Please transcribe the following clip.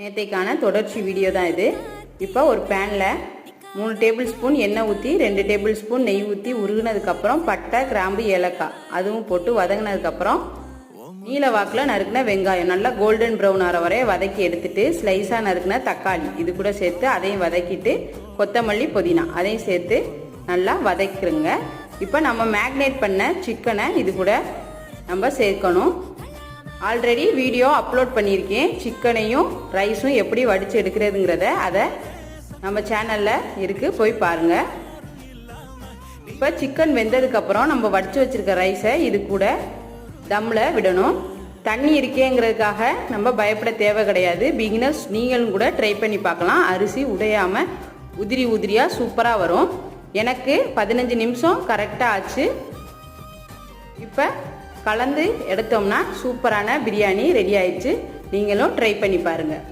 நேற்றைக்கான தொடர்ச்சி வீடியோ தான் இது. இப்போ ஒரு பேனில் மூணு டேபிள் ஸ்பூன் எண்ணெய் ஊற்றி ரெண்டு டேபிள் ஸ்பூன் நெய் ஊற்றி உருகுனதுக்கப்புறம் பட்டை கிராம்பு ஏலக்காய் அதுவும் போட்டு வதங்கினதுக்கப்புறம் நீல வாக்கில் நறுக்கின வெங்காயம் நல்லா கோல்டன் ப்ரௌன் ஆகிற வரைய வதக்கி எடுத்துட்டு ஸ்லைஸாக நறுக்கின தக்காளி இது கூட சேர்த்து அதையும் வதக்கிட்டு கொத்தமல்லி புதினா அதையும் சேர்த்து நல்லா வதக்கிடுங்க இப்போ நம்ம மேக்னேட் பண்ண சிக்கனை இது கூட நம்ம சேர்க்கணும். ஆல்ரெடி வீடியோ அப்லோட் பண்ணியிருக்கேன். சிக்கனையும் ரைஸும் எப்படி வடித்து எடுக்கிறதுங்கிறத அதை நம்ம சேனலில் இருக்குது போய் பாருங்கள் இப்போ சிக்கன் வெந்ததுக்கப்புறம் நம்ம வடித்து வச்சுருக்க ரைஸை இது கூட தம்மில் விடணும். தண்ணி இருக்கேங்கிறதுக்காக நம்ம பயப்பட தேவை கிடையாது. பிகினர்ஸ் நீங்களும் கூட ட்ரை பண்ணி பார்க்கலாம். அரிசி உடையாமல் உதிரி உதிரியாக சூப்பராக வரும். எனக்கு பதினஞ்சு நிமிஷம் கரெக்டாக ஆச்சு. இப்போ கலந்து எடுத்தோம்னா சூப்பரான பிரியாணி ரெடி ஆயிடுச்சு. நீங்களும் ட்ரை பண்ணி பாருங்கள்